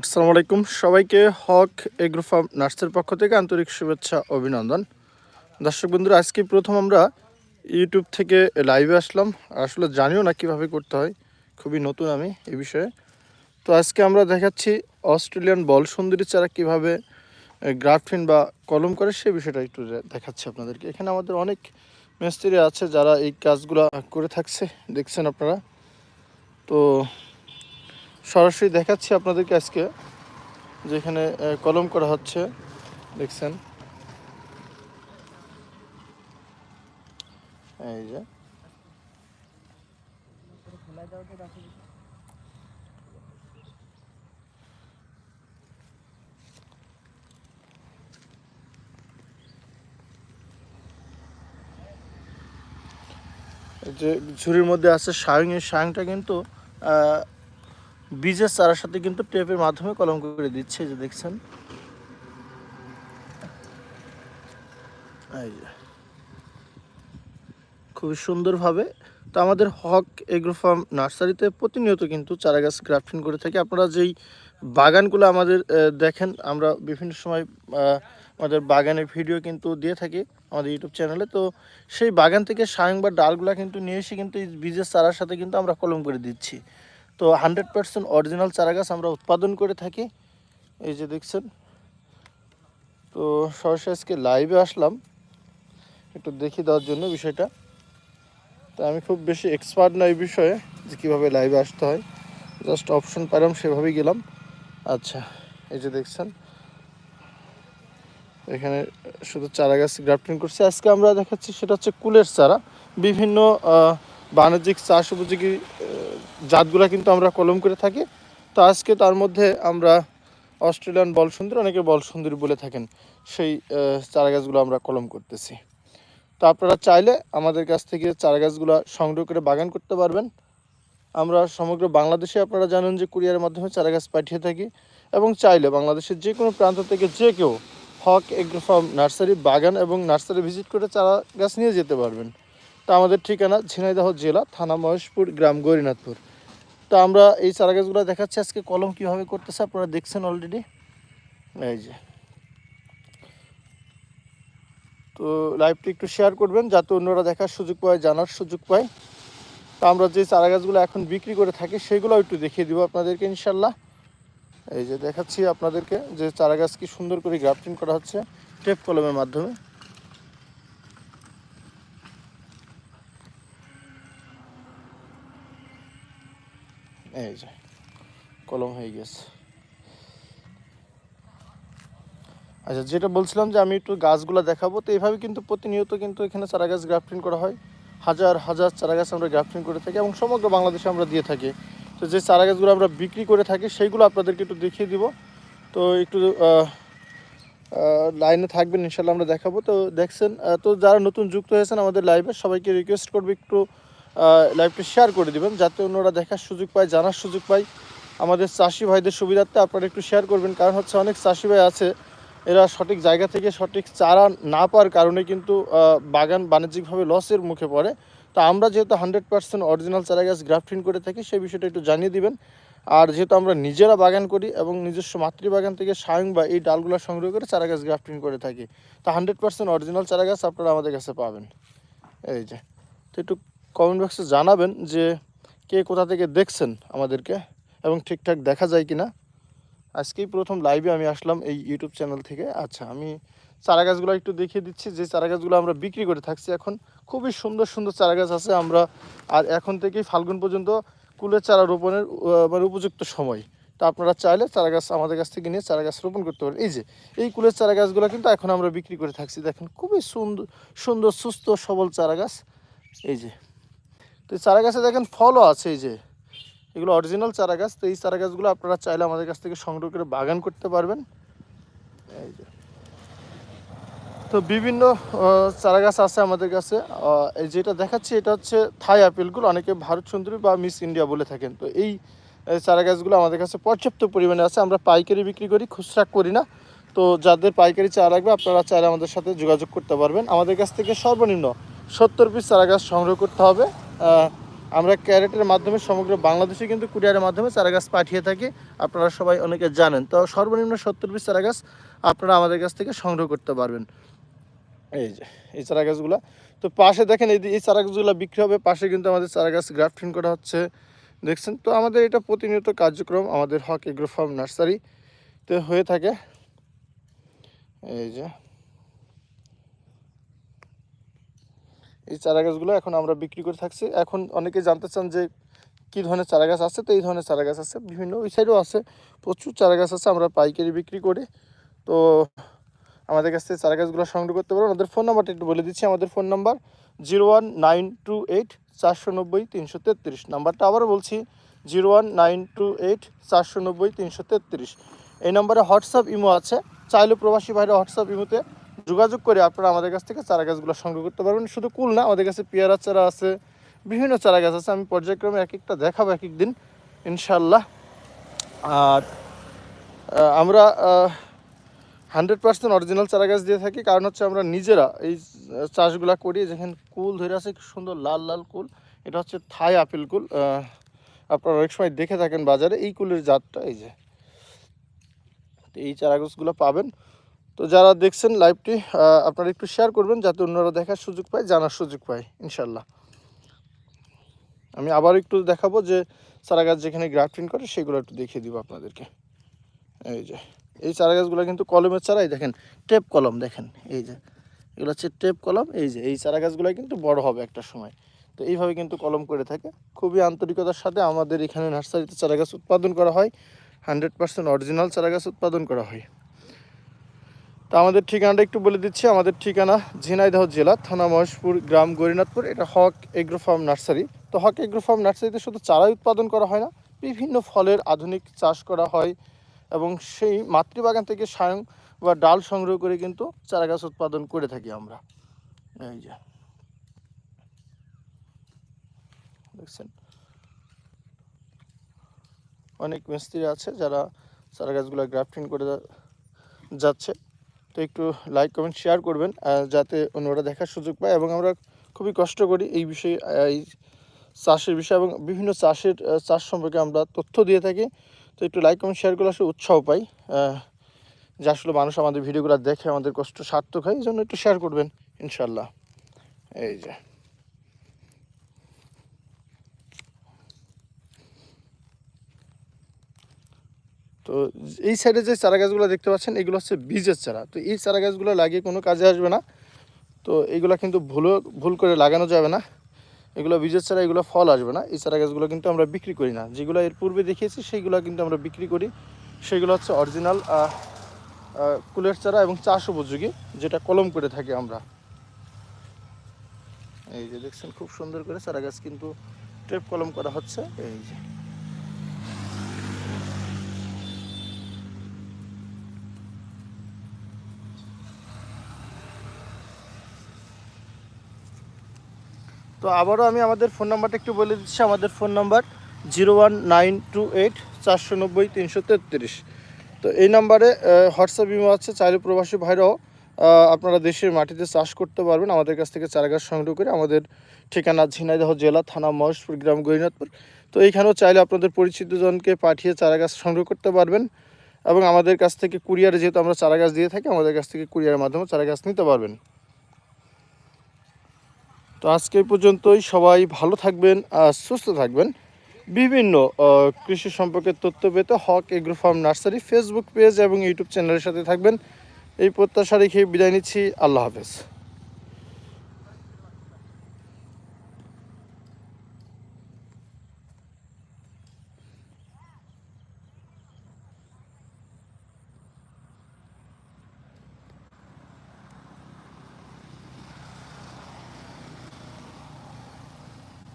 আসসালামু আলাইকুম। সবাইকে হক এগ্রো ফার্ম নার্সের পক্ষ থেকে আন্তরিক শুভেচ্ছা, অভিনন্দন। দর্শক বন্ধুরা, আজকে প্রথম আমরা ইউটিউব থেকে লাইভে আসলাম। আসলে জানিও না কীভাবে করতে হয়, খুবই নতুন আমি এ বিষয়ে। তো আজকে আমরা দেখাচ্ছি অস্ট্রেলিয়ান বল সুন্দরী চারা কীভাবে গ্রাফটিন বা কলম করে সে বিষয়টা একটু দেখাচ্ছি আপনাদেরকে। এখানে আমাদের অনেক মিস্ত্রি আছে যারা এই কাজগুলো করে থাকছে, দেখছেন আপনারা? তো সরাসরি দেখাচ্ছি আপনাদেরকে আজকে, যেখানে কলম করা হচ্ছে, দেখছেন? এই যে। যে ঝুড়ির মধ্যে আছে সায়ং এই সায়ংটা কিন্তু বীজের চারার সাথে কিন্তু টেপের মাধ্যমে কলম করে দিচ্ছে যে দেখছেন। খুবই সুন্দরভাবে। তো আমাদের হক এগ্রো ফার্ম নার্সারিতে প্রতিনিয়ত কিন্তু চারা গাছ গ্রাফটিং করে থাকি। আপনারা যেই বাগানগুলো আমাদের দেখেন, আমরা বিভিন্ন সময় আমাদের বাগানের ভিডিও কিন্তু দিয়ে থাকি আমাদের ইউটিউব চ্যানেলে। তো সেই বাগান থেকে সায়ং বা ডালগুলা কিন্তু নিয়ে এসে কিন্তু এই বীজের চারার সাথে কিন্তু আমরা কলম করে দিচ্ছি। তো হান্ড্রেড পার্সেন্ট অরিজিনাল চারা গাছ আমরা উৎপাদন করে থাকি। এই যে দেখছেন, তো সরাসরি আজকে লাইভে আসলাম। একটু দেখিয়ে দেওয়ার জন্য বিষয়টা। তো আমি খুব বেশি এক্সপার্ট না এই বিষয়ে, যে কীভাবে লাইভে আসতে হয়। জাস্ট অপশন পেলাম সেভাবেই গেলাম। আচ্ছা এই যে দেখছেন, এখানে শুধু চারা গাছ গ্রাফটিং করছি। আজকে আমরা দেখাচ্ছি, সেটা হচ্ছে কুলের চারা। বিভিন্ন বাণিজ্যিক চাষ উপযোগী জাতগুলা কিন্তু আমরা কলম করে থাকি। তো আজকে তার মধ্যে আমরা অস্ট্রেলিয়ান বল সুন্দর অনেকে বল সুন্দরী বলে থাকেন, সেই চারা গাছগুলো আমরা কলম করতেছি। তো আপনারা চাইলে আমাদের কাছ থেকে চারা গাছগুলো সংগ্রহ করে বাগান করতে পারবেন। আমরা সমগ্র বাংলাদেশে আপনারা জানেন যে কুরিয়ারের মাধ্যমে চারা গাছ পাঠিয়ে থাকি এবং চাইলে বাংলাদেশের যে কোনো প্রান্ত থেকে যে কেউ হক এগ্রো ফার্ম নার্সারি, বাগান এবং নার্সারি ভিজিট করে চারা গাছ নিয়ে যেতে পারবেন। তা আমাদের ঠিকানা ঝিনাইদহ জেলা, থানা মহেশপুর, গ্রাম গৌরীনাথপুর। তো আমরা এই চারা গাছগুলো দেখাচ্ছি। আজকে কলম কীভাবে করতেছে আপনারা দেখছেন অলরেডি এই যে। তো লাইভটি একটু শেয়ার করবেন, যাতে অন্যরা দেখার সুযোগ পায়, জানার সুযোগ পায়। তো আমরা যে চারা গাছগুলো এখন বিক্রি করে থাকি সেগুলো একটু দেখিয়ে দিব আপনাদেরকে ইনশাল্লাহ এই যে দেখাচ্ছি আপনাদেরকে যে চারা গাছ কি সুন্দর করে গ্রাফটিং করা হচ্ছে টেপ কলমের মাধ্যমে। এই যে, কলম হয়ে গেছে। আচ্ছা যেটা বলছিলাম যে আমি একটু গাছগুলো দেখাবো, তো এইভাবে কিন্তু প্রতিনিয়ত কিন্তু এখানে চারা গাছ গ্রাফটিং করা হয়। হাজার হাজার চারা গাছ আমরা গ্রাফটিং করে থাকি এবং সমগ্র বাংলাদেশে আমরা দিয়ে থাকি। তো যে চারা গাছগুলো আমরা বিক্রি করে থাকি, সেইগুলো আপনাদেরকে একটু দেখিয়ে দিব। তো একটু লাইনে থাকবেন ইনশাল্লাহ আমরা দেখাবো। তো দেখছেন তো যারা নতুন যুক্ত হয়েছেন আমাদের লাইভে সবাইকে রিকোয়েস্ট করব একটু লাইভটি শেয়ার করে দিবেন, যাতে অন্যরা দেখার সুযোগ পায়, জানার সুযোগ পায়। আমাদের চাষি ভাইদের সুবিধার্থে আপনারা একটু শেয়ার করবেন, কারণ হচ্ছে অনেক চাষি ভাই আছে, এরা সঠিক জায়গা থেকে সঠিক চারা না পাওয়ার কারণে কিন্তু বাগান বাণিজ্যিকভাবে লসের মুখে পড়ে। তো আমরা যেহেতু হান্ড্রেড পার্সেন্ট অরিজিনাল চারা গাছ গ্রাফটিং করে থাকি, সেই বিষয়টা একটু জানিয়ে দিবেন। আর যেহেতু আমরা নিজেরা বাগান করি এবং নিজস্ব মাতৃবাগান থেকে সায়ং বা এই ডালগুলো সংগ্রহ করে চারা গাছ গ্রাফটিং করে থাকি, তো হান্ড্রেড পার্সেন্ট অরিজিনাল চারা গাছ আপনারা আমাদের কাছে পাবেন। এই যে, তো একটু কমেন্ট বক্সে জানাবেন যে কে কোথা থেকে দেখছেন আমাদেরকে এবং ঠিকঠাক দেখা যায় কি না আজকেই প্রথম লাইভে আমি আসলাম এই ইউটিউব চ্যানেল থেকে। আচ্ছা আমি চারা গাছগুলো একটু দেখিয়ে দিচ্ছি। যে চারা গাছগুলো আমরা বিক্রি করে থাকছি এখন, খুবই সুন্দর সুন্দর চারা গাছ আছে আমরা। আর এখন থেকেই ফাল্গুন পর্যন্ত কুলের চারা রোপণের মানে উপযুক্ত সময়। তা আপনারা চাইলে চারা গাছ আমাদের কাছ থেকে নিয়ে চারা গাছ রোপণ করতে পারেন। এই যে, এই কুলের চারা গাছগুলো কিন্তু এখন আমরা বিক্রি করে থাকছি। দেখেন, খুবই সুন্দর সুন্দর, সুস্থ, সবল চারা গাছ। এই যে তো এই চারা গাছে দেখেন ফলও আছে এই যে। এগুলো অরিজিনাল চারা গাছ তো এই চারা গাছগুলো আপনারা চাইলে আমাদের কাছ থেকে সংগ্রহ করে বাগান করতে পারবেন। এই যে। তো বিভিন্ন চারা গাছ আছে আমাদের কাছে। এই যেটা দেখাচ্ছি, এটা হচ্ছে থাই আপেলগুলো। অনেকে ভারত সুন্দরী বা মিস ইন্ডিয়া বলে থাকেন। তো এই চারা গাছগুলো আমাদের কাছে পর্যাপ্ত পরিমাণে আছে। আমরা পাইকারি বিক্রি করি, খুচরা করি না। তো যাদের পাইকারি চারা লাগবে, আপনারা চাইলে আমাদের সাথে যোগাযোগ করতে পারবেন। আমাদের কাছ থেকে সর্বনিম্ন সত্তর পিস চারা গাছ সংগ্রহ করতে হবে। আমরা ক্যারেটের মাধ্যমে সমগ্র বাংলাদেশে কিন্তু কুরিয়ারের মাধ্যমে চারা গাছ পাঠিয়ে থাকি। আপনারা সবাই অনেকে জানেন। তো সর্বনিম্ন সত্তর পিস চারা গাছ আপনারা আমাদের কাছ থেকে সংগ্রহ করতে পারবেন। এই যে, এই চারা গাছগুলো তো পাশে দেখেন, এই এই চারা গাছগুলো বিক্রি হবে। পাশে কিন্তু আমাদের চারা গাছ গ্রাফটিং করা হচ্ছে। দেখছেন? তো আমাদের এটা প্রতিনিয়ত কার্যক্রম। আমাদের হক এগ্রো ফার্ম নার্সারি তো হয়ে থাকে। এই যে এই চারা গাছগুলো এখন আমরা বিক্রি করে থাকছি। এখন অনেকে জানতে চান যে কী ধরনের চারা গাছ আছে? তো এই ধরনের চারা গাছ আছে, বিভিন্ন ওই সাইডেও আছে। প্রচুর চারা গাছ আছে, আমরা পাইকারি বিক্রি করি। তো আমাদের কাছ থেকে চারা গাছগুলো সংগ্রহ করতে পারবেন আমাদের ফোন নাম্বারটা একটু বলে দিচ্ছি। আমাদের phone number zero one nine two eight চারশো নব্বই, তিনশো তেত্রিশ। নাম্বারটা আবারও বলছি zero one nine two eight চারশো নব্বই, তিনশো তেত্রিশ। এই নম্বরে হোয়াটসঅ্যাপ ইমো আছে। চাইলে প্রবাসী ভাইরা হোয়াটসঅ্যাপ ইমোতে যোগাযোগ করে আপনারা আমাদের কাছ থেকে চারা গাছগুলো সংগ্রহ করতে পারবেন। শুধু কুল না, আমাদের কাছে পেয়ারা চারা আছে, বিভিন্ন চারা গাছ আছে। আমি পর্যায়ক্রমে এক একটা দেখাবো এক একদিন ইনশাল্লাহ আর আমরা হান্ড্রেড পার্সেন্ট অরিজিনাল চারা গাছ দিয়ে থাকি। কারণ হচ্ছে আমরা নিজেরা এই চাষগুলা করি। যেখানে কুল ধরে আছে সুন্দর লাল লাল কুল। এটা হচ্ছে থাই আপেল কুল। আপনারা অনেক সময় দেখে থাকেন বাজারে। এই কুলের জাতটা, এই যে এই চারা গাছগুলো পাবেন। তো যারা দেখছেন লাইভটি আপনারা একটু শেয়ার করবেন যাতে অন্যরা দেখার সুযোগ পায়, জানার সুযোগ পায় ইনশাল্লাহ আমি আবার একটু দেখাবো যে চারা গাছ যেখানে গ্রাফটিং করে, সেগুলো একটু দেখিয়ে দিব আপনাদেরকে। এই যে, এই চারা গাছগুলো কিন্তু কলমের চারাই, দেখেন টেপ কলম, দেখেন, এই যে, এগুলো হচ্ছে টেপ কলম, এই যে, এই চারা গাছগুলো কিন্তু বড় হবে একটা সময়। তো এইভাবে কিন্তু কলম করে থাকে। খুবই আন্তরিকতার সাথে আমাদের এখানে নার্সারিতে চারা গাছ উৎপাদন করা হয় হান্ড্রেড পার্সেন্ট অরিজিনাল চারা গাছ উৎপাদন করা হয়। তো আমাদের ঠিকানাটা একটু বলে দিচ্ছি। আমাদের ঠিকানা ঝিনাইদহ জেলা, থানা মহেশপুর, গ্রাম গরিনাথপুর। এটা হক এগ্রো ফার্ম নার্সারি। তো হক এগ্রো ফার্ম নার্সারিতে শুধু চারাই উৎপাদন করা হয় না, বিভিন্ন ফলের আধুনিক চাষ করা হয় এবং সেই মাতৃবাগান থেকে সায়ং বা ডাল সংগ্রহ করে কিন্তু চারা গাছ উৎপাদন করে থাকি আমরা। এই যে। দেখছেন? অনেক মিস্ত্রি আছে যারা চারা গাছগুলো গ্রাফটিং করে যাচ্ছে। তো একটু লাইক কমেন্ট শেয়ার করবেন যাতে অন্যরা দেখার সুযোগ পায় এবং আমরা খুবই কষ্ট করি এই বিষয়ে এই চাষের বিষয়ে এবং বিভিন্ন চাষের চাষ সম্পর্কে আমরা তথ্য দিয়ে থাকি। তো একটু লাইক কমেন্ট শেয়ার করলে আসলে উৎসাহ পাই যে আসলে মানুষ আমাদের ভিডিওগুলো দেখে আমাদের কষ্ট সার্থক হয়, এই জন্য একটু শেয়ার করবেন ইনশাল্লাহ এই যে। তো এই সাইডে যে চারা গাছগুলো দেখতে পাচ্ছেন, এগুলো হচ্ছে বীজের চারা। তো এই চারা গাছগুলো লাগিয়ে কোনো কাজে আসবে না। তো এগুলো কিন্তু ভুলও ভুল করে লাগানো যাবে না। এগুলো বীজের চারা, এগুলো ফল আসবে না। এই চারা গাছগুলো কিন্তু আমরা বিক্রি করি না। যেগুলো এর পূর্বে দেখিয়েছি, সেইগুলো কিন্তু আমরা বিক্রি করি। সেগুলো হচ্ছে অরিজিনাল কুলের চারা এবং চাষ উপযোগী, যেটা কলম করে থাকি আমরা। এই যে দেখছেন, খুব সুন্দর করে চারা গাছ কিন্তু টেপ কলম করা হচ্ছে। এই যে। তো আবারও আমি আমাদের ফোন নাম্বারটা একটু বলে দিচ্ছি, আমাদের phone number zero one nine two eight চারশো নব্বই তিনশো তেত্রিশ। তো এই নাম্বারে হোয়াটসঅ্যাপ ইমো আছে, চাইলে প্রবাসী ভাইরাও আপনারা দেশের মাটিতে চাষ করতে পারবেন। আমাদের কাছ থেকে চারা গাছ সংগ্রহ করে আমাদের ঠিকানা ঝিনাইদহ জেলা, থানা মহেশপুর, গ্রাম গরিনাথপুর তো এইখানেও চাইলে আপনাদের পরিচিতজনকে পাঠিয়ে চারা গাছ সংগ্রহ করতে পারবেন এবং আমাদের কাছ থেকে কুরিয়ারে যেহেতু আমরা চারা গাছ দিয়ে থাকি, আমাদের কাছ থেকে কুরিয়ারের মাধ্যমে চারা গাছ নিতে পারবেন। তো আজকে পর্যন্তই। সবাই ভালো থাকবেন আর সুস্থ থাকবেন। বিভিন্ন কৃষি সম্পর্কে তথ্য পেতে Haque agro farm nursery Facebook page এবং ইউটিউব চ্যানেলের সাথে থাকবেন। এই প্রত্যাশা রেখে বিদায় নিচ্ছি। আল্লাহ হাফেজ।